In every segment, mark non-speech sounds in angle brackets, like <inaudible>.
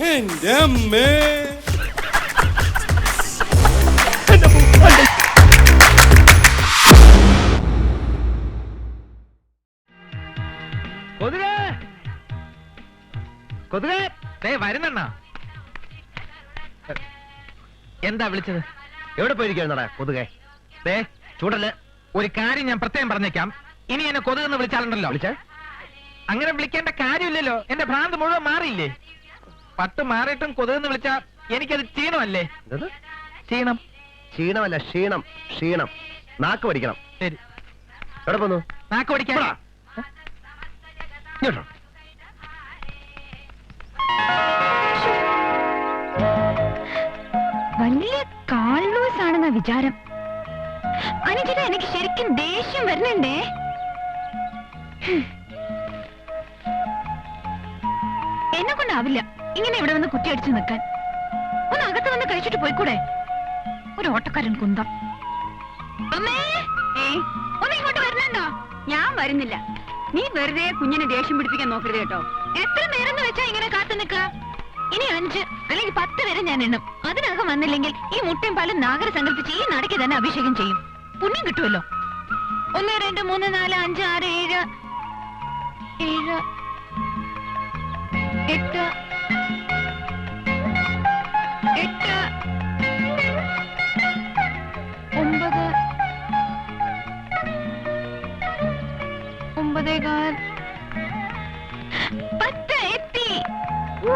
എന്റെ അമ്മേ കൊതുകേ. കൊതുകേ. ദേ വരുന്നെണ്ണ. എന്താ വിളിച്ചത്? എവിടെ പോയിരിക്കുന്നടാ കൊതുകെ? ദേ ചൂടൽ ഒരു കാര്യം ഞാൻ പ്രത്യേകം പറഞ്ഞേക്കാം. ഇനി എന്നെ കൊതുകെന്ന് വിളിച്ചാലുണ്ടല്ലോ. വിളിച്ച? അങ്ങനെ വിളിക്കേണ്ട കാര്യമില്ലല്ലോ. എന്റെ ഭ്രാന്ത് മുഴുവൻ മാറിയില്ലേ? പട്ട് മാറിയിട്ടും കൊതുകെന്ന് വിളിച്ചാ എനിക്കത് ക്ഷീണമല്ലേ? എന്തത്? ക്ഷീണം. ക്ഷീണമല്ല ക്ഷീണം ക്ഷീണം. നാക്ക് പഠിക്കണം. ശരി. എവിടെ പോന്നു? നാക്ക് പഠിക്കാൻ? ഇങ്ങോട്ടോ. വലിയ കാൾലൂസ് ആണെന്ന വിചാരം. അനുജിത എനിക്ക് ശരിക്കും ദേഷ്യം വരുന്നുണ്ടേ? ഹും. എന്നെ കൊണ്ടാവില്ല ഇങ്ങനെ ഇവിടെ വന്ന് കുറ്റി അടിച്ചു നിൽക്കാൻ. ഒന്ന് അകത്ത് വന്ന് കഴിച്ചിട്ട് പോയിക്കൂടെ? ഒരു ഓട്ടക്കാരൻ കുന്തം. അമ്മേ! ഒന്ന് ഇങ്ങോട്ട് വരുന്നുണ്ടോ ഞാൻ വരുന്നില്ല. നീ വെറുതെ കുഞ്ഞിനെ ദേഷ്യം പിടിപ്പിക്കാൻ നോക്കരുത് കേട്ടോ. എത്ര നേരം വെച്ചാ ഇങ്ങനെ കാത്തു നിൽക്ക ഇനി അഞ്ച് അല്ലെങ്കിൽ പത്ത് വരെ ഞാൻ എണ്ണും. അതിനകം വന്നില്ലെങ്കിൽ ഈ മുട്ടയും പാലും നാഗര സങ്കല്പിച്ച് ഈ നടക്ക് തന്നെ അഭിഷേകം ചെയ്യും. പുണ്യം കിട്ടുമല്ലോ. ഒന്ന് രണ്ട് മൂന്ന് നാല് അഞ്ച് ആറ് ഏഴ് ഏഴ് എട്ട് എട്ട് ഒമ്പത് ഒമ്പതേകാൽ പത്ത് എത്തി ஓ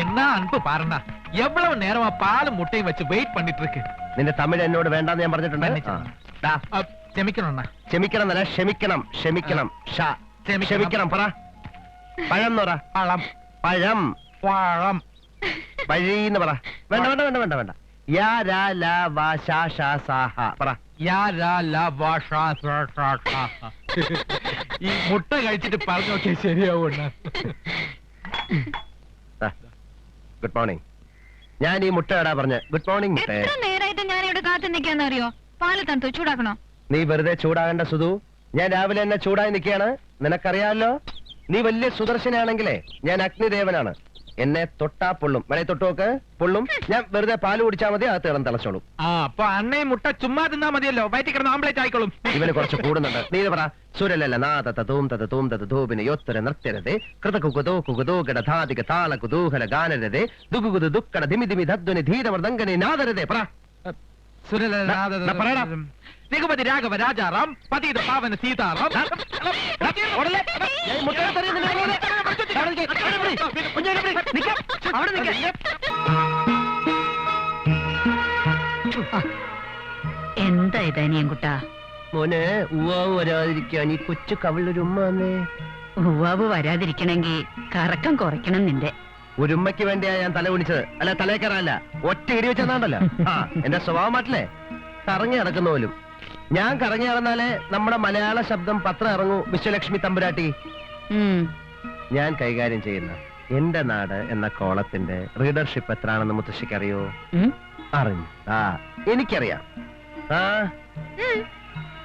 என்ன அன்பு பாருண்ணா எவ்வளவு நேரமா பாலும் முட்டையும் வச்சு வெயிட் பண்ணிட்டு இருக்கு നിന്റെ തമിഴ് എന്നോട് വേണ്ടെന്ന് ഞാൻ പറഞ്ഞിട്ടുണ്ട് ആ. ദാ, அப், ക്ഷമിക്കണണ്ണா ക്ഷമിക്കണം എന്നല്ല ക്ഷമിക്കണം ക്ഷമിക്കണം ഷ ക്ഷമിക്കണം. ക്ഷമിക്കണം പറ പഴം എന്ന് പറ പഴം പഴം പഴം വഴീന്ന് പറ. വേണ്ട വേണ്ട വേണ്ട വേണ്ട വേണ്ട. യാ രാ ലാ വാ ഷാ ഷാ സാ ഹ. പറ. യാ ലാ ലാ വാ ഷാ ഷാ ഷാ. ഈ മുട്ട കഴിച്ചിട്ട് പറഞ്ഞു നോക്കിയാ ശരിയാവുണ്ണ ഗുഡ് മോർണിംഗ്. ഞാൻ ഈ മുട്ട ഇടാ പറഞ്ഞ? ഗുഡ് മോർണിംഗ് മുട്ടേ. എത്ര നേരായിട്ട് ഞാൻ ഇവിടെ കാത്തു നിൽക്കാന്ന് അറിയോ പാൽ തണുത്തു ചൂടാക്കണോ? നീ വെറുതെ ചൂടാകണ്ട സുധു. ഞാൻ രാവിലെ തന്നെ ചൂടായി നിൽക്കുകയാണ്. നിനക്കറിയാമല്ലോ നീ വലിയ സുദർശനാണെങ്കിലേ ഞാൻ അഗ്നിദേവനാണ്. എന്നെ തൊട്ടാ പൊള്ളും വേണേ തൊട്ടോക്ക് പൊള്ളും ഞാൻ വെറുതെ പാൽ കുടിച്ചാൽ മതി അകത്ത് കിടന്ന് തിളച്ചോളും ആ അപ്പൊ അണ്ണയും മുട്ട ചുമ്മാ തിന്നാ മതിയല്ലോ വയറ്റി കിടന്ന് ആംപ്ലേറ്റ് ആയിക്കോളും ഇവന് കുറച്ച് കൂടുന്നുണ്ട് നീ ഇത് പറ സുരലല്ല നാ തത്ത തൂം തത്ത തൂം തത്ത ധൂപിന് യോത്തര നൃത്യരതെ കൃത കുകുതോ കുകുതോ ഗടധാതിക താള കുതൂഹല ഗാനരതെ ദുഗുകുതു ദുക്കട ധിമി ധിമി ധദ്വനി ധീരവർദ്ധങ്കനെ നാദരതെ പറ സുരലല്ല പറയടാ. രഘുപതി രാഘവ രാജാറാം പതിത പാവന സീതാറാം. എന്താ ഇതനിയൻ കുട്ടാ മോനെ ഉവാവ് വരാതിരിക്കാൻ ഈ കൊച്ചു കവിളൊരു ഉമ്മ വന്നേ. ഉവാവ് വരാതിരിക്കണെങ്കി കറക്കം കുറയ്ക്കണം നിന്റെ. ഒരുമ്മയ്ക്ക് വേണ്ടിയാ ഞാൻ തല കുണിച്ചത്. അല്ല തലേ കയറാനല്ല. ഒറ്റ ഇടി വെച്ചെന്നാണ്ടല്ലോ എന്റെ സ്വഭാവം മാറ്റില്ലേ? കറങ്ങി നടക്കുന്ന പോലും. ഞാൻ കറങ്ങി നടന്നാലേ നമ്മുടെ മലയാള ശബ്ദം പത്രം ഇറങ്ങൂ വിശ്വലക്ഷ്മി തമ്പുരാട്ടി. ഞാൻ കൈകാര്യം ചെയ്യുന്ന എന്റെ നാട് എന്ന കോളത്തിന്റെ റീഡർഷിപ്പ് എത്രയാണെന്ന് മുത്തശ്ശിക്ക് അറിയോ അറിഞ്ഞു ആ എനിക്കറിയാം. ആ?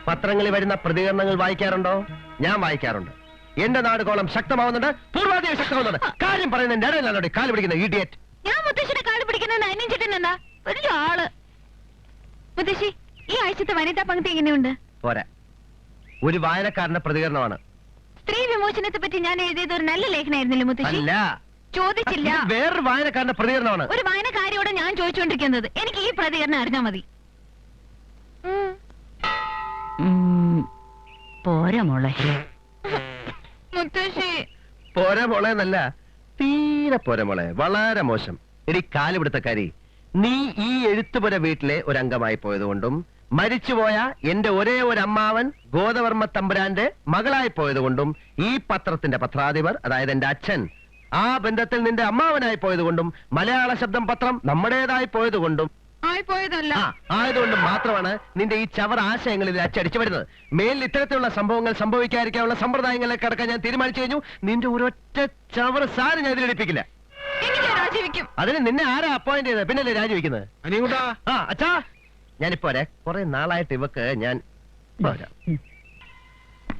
പത്രങ്ങളിൽ വരുന്ന പ്രതികരണങ്ങൾ വായിക്കാറുണ്ടോ? ഞാൻ വായിക്കാറുണ്ട്. എന്റെ നാട് കോളം ശക്തമാവുന്നുണ്ട് പൂർവാധികം ശക്തമാവുന്നുണ്ട്. കാര്യം പറയുന്നതിന്റെ ഇടയിലാണ് കാൽ പിടിക്കുന്ന ഇഡിയറ്റ് ഞാൻ മുത്തശ്ശിയുടെ കാൽ പിടിക്കുന്ന ഒരു ആൾ. മുത്തശ്ശി ഈ ആഴ്ചത്തെ വനിതാ പങ്ക്തി എങ്ങനെയുണ്ട്? പോരാ. ഒരു വായനക്കാരന്റെ പ്രതികരണമാണ്. സ്ത്രീ വിമോചനത്തെ പറ്റി ഞാൻ എഴുതിയത് ഒരു നല്ല ലേഖനായിരുന്നില്ല മുത്തശ്ശി? അല്ല. ചോദിച്ചില്ല. ഇത് വേറൊരു വായനക്കാരന്റെ പ്രതികരണമാണ്. ഒരു വായനക്കാരിയോട് ഞാൻ ചോദിച്ചുകൊണ്ടിരിക്കുന്നത്. എനിക്ക് ഈ പ്രതികരണം അറിഞ്ഞാ മതി. പോരാ മോളെ. മുത്തശ്ശി. പോരാ മോളെ എന്നല്ല തീരെ പോരാ മോളെ. വളരെ മോശം. എടി കാലുപിടുത്തക്കാരി നീ ഈ എഴുത്തുപുര വീട്ടിലെ ഒരു അംഗമായി പോയതുകൊണ്ടും മരിച്ചുപോയ എന്റെ ഒരേ ഒരു അമ്മാവൻ ഗോദവർമ്മ തമ്പുരാന്റെ മകളായി പോയതുകൊണ്ടും ഈ പത്രത്തിന്റെ പത്രാധിപർ അതായത് എന്റെ അച്ഛൻ ആ ബന്ധത്തിൽ നിന്റെ അമ്മാവനായി പോയതുകൊണ്ടും മലയാള ശബ്ദം പത്രം നമ്മുടേതായി പോയതുകൊണ്ടും ആയിപ്പോയതല്ല ആ ആയതുകൊണ്ട് മാത്രമാണ് നിന്റെ ഈ ചവർ ആശയങ്ങളിൽ അച്ചടിച്ചു വരുന്നത്. മേലിൽ ഇത്തരത്തിലുള്ള സംഭവങ്ങൾ സംഭവിക്കാതിരിക്കാനുള്ള സമ്പ്രദായങ്ങളിലേക്ക് കടക്കാൻ ഞാൻ തീരുമാനിച്ചു കഴിഞ്ഞു. നിന്റെ ഒരൊറ്റ ചവർ സാരം ഞാൻ ഇതിലെടുപ്പിക്കില്ല രാജിവെക്കും അതിന് നിന്നെ ആരാ അപ്പോയിന്റ് ചെയ്തത്? പിന്നല്ലേ രാജിവെക്കുന്നത്? അനിയൻകുട്ടാ. ആ അച്ഛാ. ഞാനിപ്പോ വരെ കുറെ നാളായിട്ട് ഇവക്ക് ഞാൻ പോരാ.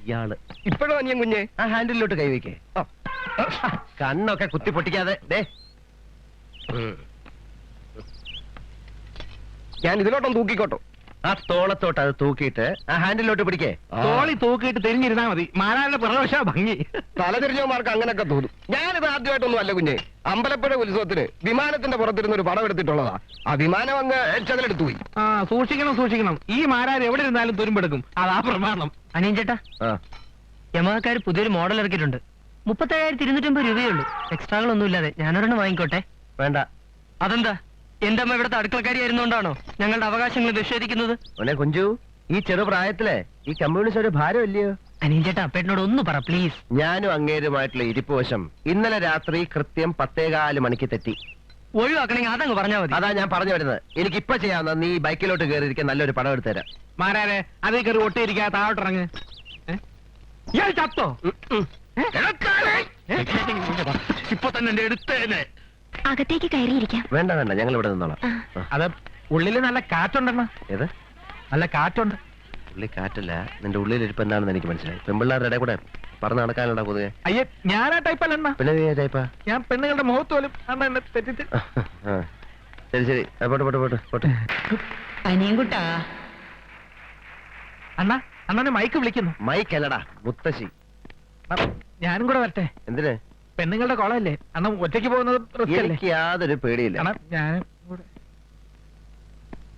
ഇയാൾ ഇപ്പോഴും അനിയൻ കുഞ്ഞെ? ആ ഹാൻഡിലോട്ട് കൈവയ്ക്കേ കണ്ണൊക്കെ കുത്തി പൊട്ടിക്കാതെ. ദേ. ഞാൻ ഇതിലോട്ടൊന്ന് തൂക്കിക്കോട്ടോ. ആ തോളത്തോട്ട് അത് തൂക്കിയിട്ട് ആ ഹാൻഡിലോട്ട് പിടിക്കേ. തോളി തൂക്കിയിട്ട് തിരിഞ്ഞിരുന്നാ മതി. മാനാരുടെ പിറവശ ഭംഗി. തലതിരിഞ്ഞവന്മാർക്ക് അങ്ങനെയൊക്കെ തോന്നും. ഞാനിത് ആദ്യമായിട്ടൊന്നും അല്ല കുഞ്ഞെ. അമ്പലപ്പുഴ ഉത്സവത്തിന് വിമാനത്തിന്റെ പുറത്തിരുന്ന് ഒരു പടം എടുത്തിട്ടുള്ളതാ. ആ വിമാനം അങ്ങ് ചതിലെടുത്തു പോയി. ആ സൂക്ഷിക്കണം സൂക്ഷിക്കണം. ഈ മാരാർ എവിടെ ഇരുന്നാലും തുരുമ്പെടുക്കും. അതാ പ്രമാണം. അനിയൻ ചേട്ടാ ആ. യമഹക്കാർ പുതിയൊരു മോഡൽ ഇറക്കിയിട്ടുണ്ട്. മുപ്പത്തേഴായിരത്തി ഇരുന്നൂറ്റമ്പത് രൂപയുള്ളൂ എക്സ്ട്രാകളൊന്നും ഇല്ലാതെ ഞാനൊരെണ്ണം വാങ്ങിക്കോട്ടെ? വേണ്ട. അതെന്താ? എന്റെ അമ്മ ഇവിടുത്തെ അടുക്കളക്കാരി ആയിരുന്നോണ്ടാണോ ഞങ്ങളുടെ അവകാശങ്ങൾ നിഷേധിക്കുന്നത്? ഒന്നെ കുഞ്ചു ഈ ചെറുപ്രായത്തിലെ ഈ കമ്മ്യൂണിസ്റ്റ് ഒരു ഭാരമല്ലയോ അനിയൻ ചേട്ടാ അപ്പേട്ടനോട് ഒന്ന് പറ പ്ലീസ് ഞാനും അങ്ങേരുമായിട്ടുള്ള ഇരിപ്പ് വശം ഇന്നലെ രാത്രി കൃത്യം പത്തേകാൽ മണിക്ക് തെറ്റി. ഒഴിവാക്കണെങ്കിൽ അതങ്ങ് പറഞ്ഞാൽ മതി. അതാ ഞാൻ പറഞ്ഞു വരുന്നത്. എനിക്ക് ഇപ്പൊ ചെയ്യാവുന്ന നീ ബൈക്കിലോട്ട് കയറിയിരിക്കാൻ നല്ലൊരു പടം എടുത്തു തരാം മാരാരെ അതേ കയറി ഒട്ടിയിരിക്കാ താഴോട്ടിറങ്ങ്? ഇയാൾ ചത്തോ? ഇപ്പൊ തന്നെ എന്റെ എടുത്തേനെ. അകത്തേക്ക് കയറിയിരിക്കാം. വേണ്ട വേണ്ട ഞങ്ങൾ ഇവിടെ നിന്നോളാം. അത് ഉള്ളിൽ നല്ല കാറ്റുണ്ടെണ്ണ ഏത്? നല്ല കാറ്റുണ്ട്. ഉള്ളി കാറ്റല്ല നിന്റെ ഉള്ളിലിരിപ്പ് എന്താണെന്ന് എനിക്ക് മനസ്സിലായി. പെമ്പിള്ളാരുടെ ഇടയിൽ കൂടെ പറഞ്ഞു നടക്കാനുള്ള പൊതുവെ? അയ്യേ ആ ടൈപ്പല്ല അല്ല പിന്നെ നീ ടൈപ്പാ? ഞാൻ പെണ്ണുങ്ങളുടെ മുഖത്ത് പോലും അണ്ണ എന്നെ തെറ്റിച്ച്. ശരി ശരി. പോട്ടെ പോട്ടെ പോട്ടെ പോട്ടെ. അനിയൻ കുട്ടാ അണ്ണ അണ്ണനെ മൈക്ക് വിളിക്കുന്നു. മൈക്ക് അല്ലടാ മുത്തശ്ശി. അണ്ണാ, ഞാനും കൂടെ വരട്ടെ. എന്തിന്? പെണ്ണുങ്ങളുടെ കോളല്ലേ? അണ്ണ ഒറ്റയ്ക്ക് പോകുന്നത് റിസ്ക് അല്ലേ? എനിക്ക് യാതൊരു പേടിയില്ല.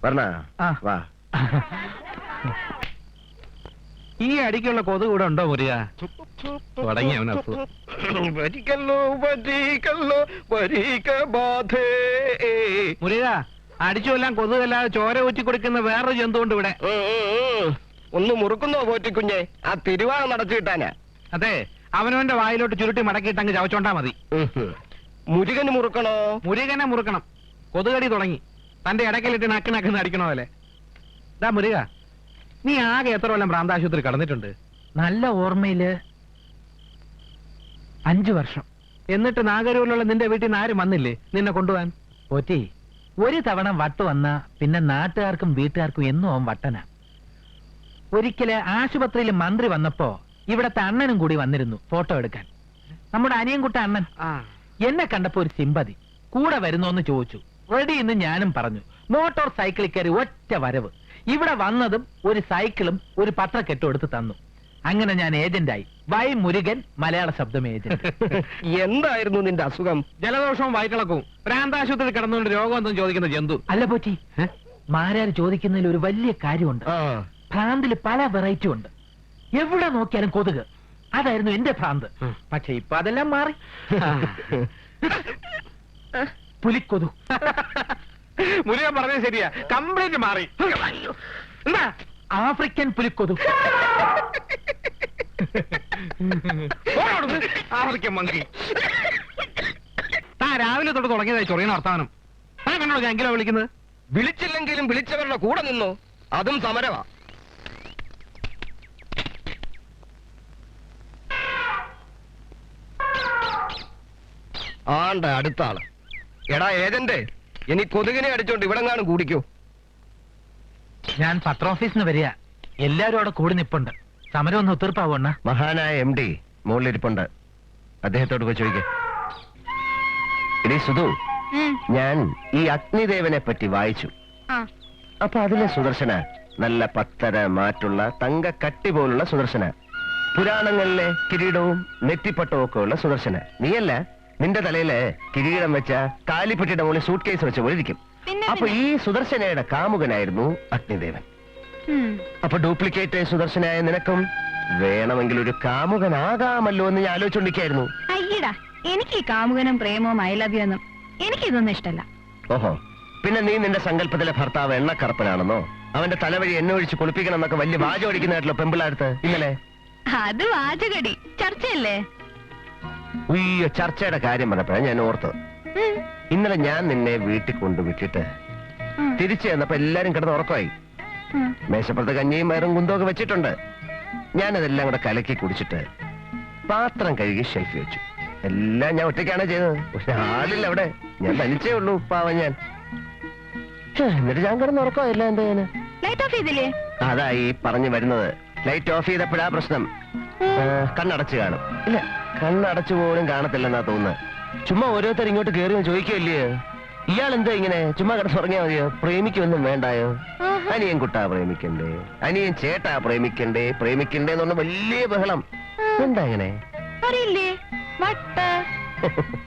പറഞ്ഞ വാ. ഈ അടിക്കുള്ള കൊതു കൂടെ ഉണ്ടോ മുറിയ? തുടങ്ങി അവൻ വരിക്കല്ലോ വരിക്കല്ലോ വരിക ബാധേ. മുരുക അടിച്ചുകൊല്ലാൻ കൊതുകല്ലാതെ ചോര ഊറ്റി കൊടുക്കുന്ന വേറൊരു ജന്തു ഉണ്ട് ഇവിടെ. ഒന്ന് മുറുക്കുന്നോ പോറ്റിക്കുഞ്ഞെ? ആ തിരുവാണം നടച്ചു കിട്ടാനാ. അതെ അവനവന്റെ വായിലോട്ട് ചുരുട്ടി മടക്കിയിട്ട് അങ്ങ് ചവച്ചോണ്ടാ മതി. മുരുകന് മുറുക്കണോ? മുരുകനെ മുറുക്കണം. കൊതുകടി തുടങ്ങി. തന്റെ ഇടയ്ക്കലിട്ട് നക്ക് നക്കുന്ന അടിക്കണ പോലെ. ഇതാ മുരുക നീ ആകെ എത്ര കൊല്ലം പ്രാന്താശുപത്രി കടന്നിട്ടുണ്ട്? നല്ല ഓർമ്മയിൽ അഞ്ചു വർഷം. എന്നിട്ട് നാഗരൂരിലുള്ള നിന്റെ വീട്ടിൽ നിന്ന് ആരും വന്നില്ലേ നിന്നെ കൊണ്ടുപോകാൻ? പോറ്റി ഒരു തവണ വട്ട് വന്ന പിന്നെ നാട്ടുകാർക്കും വീട്ടുകാർക്കും എന്നും അവൻ വട്ടന. ഒരിക്കലെ ആശുപത്രിയിൽ മന്ത്രി വന്നപ്പോ ഇവിടത്തെ അണ്ണനും കൂടി വന്നിരുന്നു ഫോട്ടോ എടുക്കാൻ. നമ്മുടെ അനിയൻകുട്ട അണ്ണൻ. എന്നെ കണ്ടപ്പോ ഒരു സിമ്പതി കൂടെ വരുന്നോന്ന് ചോദിച്ചു. റെഡി എന്ന് ഞാനും പറഞ്ഞു. മോട്ടോർ സൈക്കിളിൽ കയറി ഒറ്റ വരവ്. ഇവിടെ വന്നതും ഒരു സൈക്കിളും ഒരു പത്രക്കെട്ടും എടുത്ത് തന്നു. അങ്ങനെ ഞാൻ ഏജന്റായി വൈ മുരുകൻ മലയാള ശബ്ദം ഏജന്റ് <laughs> എന്തായിരുന്നു നിന്റെ അസുഖം? ജലദോഷവും വയറ്റിളക്കവും. പ്രാന്താശുപത്രി കിടന്നുകൊണ്ട് രോഗം എന്തും ചോദിക്കുന്ന ജന്തു. അല്ല പോറ്റി. മാരാർ ചോദിക്കുന്നതിൽ ഒരു വലിയ കാര്യമുണ്ട്. ഭ്രാന്തിൽ പല വെറൈറ്റി ഉണ്ട്. എവിടെ നോക്കിയാലും കൊതുക്. അതായിരുന്നു എന്റെ ഭ്രാന്ത്. പക്ഷെ ഇപ്പൊ അതെല്ലാം മാറി. പുലിക്കൊതു. മുരുകൻ പറഞ്ഞത് ശരിയാ. കംപ്ലീറ്റ് മാറി. എന്താ? ആഫ്രിക്കൻ പുലിക്കൊതു. African monkey. താ രാവിലെ തൊട്ട് തുടങ്ങിയതായി ചൊറിയണ വർത്താനം. താൻ കണ്ടോ ഞാൻ എങ്കിലോ വിളിക്കുന്നത്? വിളിച്ചില്ലെങ്കിലും വിളിച്ചവരുടെ കൂടെ നിന്നു. അതും സമരമാ ആണ്ട അടുത്ത ആൾ എടാ ഏജന്റ് ഇനി കൊതുകിനെ അടിച്ചോണ്ട് ഇവിടെങ്ങാനും കൂടിക്കോ. ഞാൻ പത്രോഫീസിൽ നിന്ന് വരിക. എല്ലാരും അവിടെ കൂടി നിപ്പുണ്ട്. സമരം ഒന്ന് ഒത്തീർപ്പാവണ്ണ മഹാനായ എം ഡി മുകളിലിരിപ്പുണ്ട്. അദ്ദേഹത്തോട് പോയി ചോദിക്കേ. ഇനി സുധു ഞാൻ ഈ അഗ്നിദേവനെ പറ്റി വായിച്ചു. ആ. അപ്പൊ അതിലെ സുദർശന നല്ല പത്തര മാറ്റുള്ള തങ്ക കട്ടി പോലുള്ള സുദർശന. പുരാണങ്ങളിലെ കിരീടവും നെറ്റിപ്പട്ടവും ഒക്കെ ഉള്ള സുദർശന. നീയല്ല? നിന്റെ തലയിൽ കിരീടം വെച്ച കാലിപ്പെട്ടിയുടെ മുകളിൽ സൂട്ട് കേസ് വെച്ച പിന്നെ അപ്പൊ ഈ സുദർശനയുടെ കാമുകനായിരുന്നു അഗ്നിദേവൻ. ഉം. അപ്പൊ ഡ്യൂപ്ലിക്കേറ്റ് സുദർശനായ നിനക്കും വേണമെങ്കിൽ ഒരു കാമുകനാകാമല്ലോ എന്ന് ഞാൻ ആലോചിച്ചോണ്ടിരിക്കായിരുന്നു അയ്യടാ എനിക്ക് ഈ കാമുകനും പ്രേമവും ഐലവ്യൊന്നും എനിക്കിതൊന്നും ഇഷ്ടല്ല. ഓഹോ പിന്നെ നീ നിന്റെ സങ്കല്പത്തിലെ ഭർത്താവ് എണ്ണക്കറപ്പനാണെന്നോ? അവന്റെ തലവഴി എന്നെ ഒഴിച്ച് കുളിപ്പിക്കണം എന്നൊക്കെ വലിയ വാചോടിക്കുന്നതായിട്ടുള്ള പെമ്പിളാടുത്ത് ഇന്നലെ? അത് വാചകടി ചർച്ചയല്ലേ? ഉയ്യോ ചർച്ചയുടെ കാര്യം പറഞ്ഞപ്പോഴാണ് ഞാൻ ഓർത്തത്. ഇന്നലെ ഞാൻ നിന്നെ വീട്ടിൽ കൊണ്ടുവിട്ടിട്ട് തിരിച്ചു ചെന്നപ്പോ എല്ലാരും കിടന്ന് ഉറക്കമായി. മേശപ്പുറത്ത് കഞ്ഞിയും വയറും കുന്തമൊക്കെ വെച്ചിട്ടുണ്ട്. ഞാനതെല്ലാം കൂടെ കലക്കി കുടിച്ചിട്ട് പാത്രം കഴുകി ഷെൽഫി വെച്ചു. എല്ലാം ഞാൻ ഒറ്റയ്ക്കാണ് ചെയ്തത്. പക്ഷെ ആളില്ല അവിടെ. ഞാൻ തനിച്ചേ ഉള്ളൂ പാവ ഞാൻ. എന്നിട്ട് ഞാൻ കിടന്ന് ഉറക്കമായില്ല എന്താ ഞാൻ? ലൈറ്റ് ഓഫ് ചെയ്തില്ലേ? അതാ ഈ പറഞ്ഞു വരുന്നത്. ലൈറ്റ് ഓഫ് ചെയ്തപ്പോഴാ പ്രശ്നം. കണ്ണടച്ച് കാണും. ഇല്ല കണ്ണടച്ചു പോലും കാണത്തില്ലെന്നാ തോന്നുന്നത് ചുമ്മാ ഓരോരുത്തർ ഇങ്ങോട്ട് കയറി ചോദിക്കുകയല്ലേ? ഇയാൾ എന്താ ഇങ്ങനെ? ചുമ്മാ കിടന്നുറങ്ങിയാ മതിയോ? പ്രേമിക്കൊന്നും വേണ്ടായോ? അനിയൻ കുട്ടാ പ്രേമിക്കണ്ടേ? അനിയൻ ചേട്ടാ പ്രേമിക്കണ്ടേ? പ്രേമിക്കണ്ടേ എന്നുള്ള വലിയ ബഹളം. എന്താ ഇങ്ങനെ? അറിയില്ലേ? <laughs>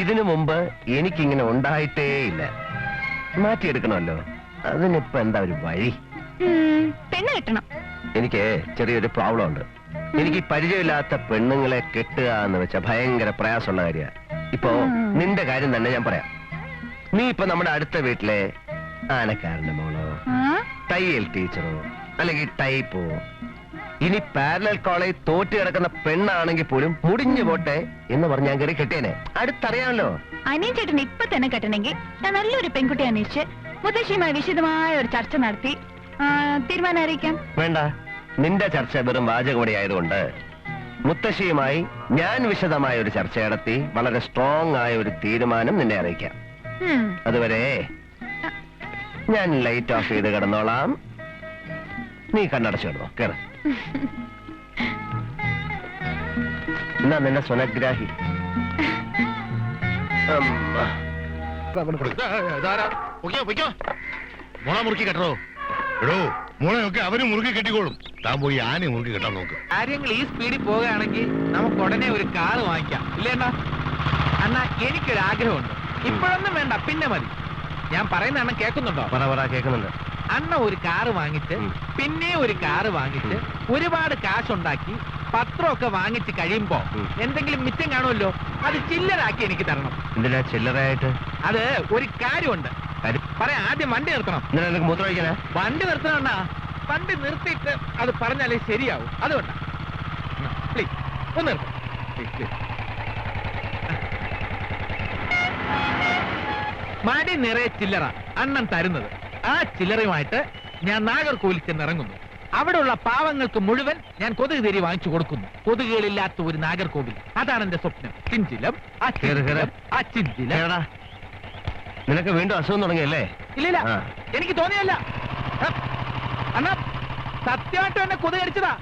ഇതിനു മുമ്പ് എനിക്കിങ്ങനെ ഉണ്ടായിട്ടേ ഇല്ല. മാറ്റിയെടുക്കണമല്ലോ. അതിനിപ്പോ എന്താ ഒരു വഴി? ഉം, പെണ്ണ് കെട്ടണം. എനിക്ക് ചെറിയൊരു പ്രോബ്ലം ഉണ്ട്. എനിക്ക് പരിചയമില്ലാത്ത പെണ്ണുങ്ങളെ കെട്ടുക എന്ന് വെച്ചാൽ ഭയങ്കര പ്രയാസമുള്ള കാര്യമാണ് ഇപ്പോ നിന്റെ കാര്യം തന്നെ ഞാൻ പറയാം. നീ ഇപ്പൊ നമ്മുടെ അടുത്ത വീട്ടിലെ ആനക്കാരന്റെ മോളോ? തയ്യൽ ടീച്ചറോ അല്ലെങ്കിൽ ടൈപ്പോ ഇനി പാരലൽ കോളേജ് തോറ്റ് കിടക്കുന്ന പെണ്ണാണെങ്കിൽ പോലും മുടിഞ്ഞു പോട്ടെ എന്ന് പറഞ്ഞ് ഞാൻ കയറി കെട്ടിയനെ. അടുത്തറിയാമല്ലോ. അനിയൻ ചേട്ടൻ ഇപ്പൊ തന്നെ കെട്ടണമെങ്കിൽ ഞാൻ നല്ലൊരു പെൺകുട്ടി അന്വേഷിച്ച് മുത്തശ്ശിയുമായി വിശദമായ ഒരു ചർച്ച നടത്തി. തീരുമാനം അറിയിക്കാം. വേണ്ട. നിന്റെ ചർച്ച വെറും വാചകമടി ആയതുകൊണ്ട് മുത്തശ്ശിയുമായി ഞാൻ വിശദമായ ഒരു ചർച്ച നടത്തി വളരെ സ്ട്രോങ് ആയ ഒരു തീരുമാനം നിന്നെ അറിയിക്കാം. അതുവരെ ഞാൻ ലൈറ്റ് ഓഫ് ചെയ്ത് കിടന്നോളാം. നീ കണ്ണടച്ചു കിടന്നോ. കേറ്. എന്നാ നിന്റെ സ്വനഗ്രാഹി. മുറുക്കി കെട്ടോ എടോ മോളെയൊക്കെ അവർ മുറുക്കി കെട്ടിക്കോളും. താൻ പോയി ആനയെ മുറുക്കി കെട്ടാൻ നോക്ക്. കാര്യങ്ങൾ ഈ സ്പീഡിൽ പോവുകയാണെങ്കിൽ നമുക്ക് ഉടനെ ഒരു കാർ വാങ്ങിക്കാം. ഇല്ലേണ്ട അണ്ണാ? എനിക്കൊരു ആഗ്രഹമുണ്ട്. ഇപ്പോഴൊന്നും വേണ്ട പിന്നെ മതി. ഞാൻ പറയുന്ന അണ്ണൻ കേൾക്കുന്നുണ്ടോ? പറ പറ കേൾക്കുന്നുണ്ട്. അണ്ണ ഒരു കാറ് വാങ്ങിച്ച് പിന്നെ ഒരു കാറ് വാങ്ങിച്ച് ഒരുപാട് കാശുണ്ടാക്കി പത്രമൊക്കെ വാങ്ങിച്ച് കഴിയുമ്പോ എന്തെങ്കിലും മിച്ചം കാണുമല്ലോ? അത് ചില്ലറാക്കി എനിക്ക് തരണം. എന്തിനാ ചില്ലറയായിട്ട്? അത് ഒരു കാര്യമുണ്ട്. കാര്യം- പറയാം ആദ്യം വണ്ടി നിർത്തണം. എന്തിനാ നിനക്ക് മൂത്രം വണ്ടി നിർത്തണ വണ്ടി നിർത്തിയിട്ട് അത് പറഞ്ഞാലേ ശരിയാവും. അതുകൊണ്ടാ പ്ലീസ് ഒന്ന് നിർത്തും Please, please. മടി നിറയെ ചില്ലറ അണ്ണൻ തരുന്നത്. ആ ചില്ലറയുമായിട്ട് ഞാൻ നാഗർകോവിൽ ചെന്നിറങ്ങുന്നു. അവിടെയുള്ള പാവങ്ങൾക്ക് മുഴുവൻ ഞാൻ കൊതുക് തിരി വാങ്ങിച്ചു കൊടുക്കുന്നു. കൊതുകുകളില്ലാത്ത ഒരു നാഗർകോവിൽ. അതാണ് എന്റെ സ്വപ്നം. ചിഞ്ചിലം ആ. ചിഞ്ചിലം ആ ചിഞ്ചിലം. നിനക്ക് വീണ്ടും അസുഖം തുടങ്ങിയല്ലേ? ഇല്ല ആ. എനിക്ക് തോന്നിയല്ല. ഹ, അണ്ണാ സത്യമായിട്ടും എന്നെ കൊതുക് അടിച്ചതാ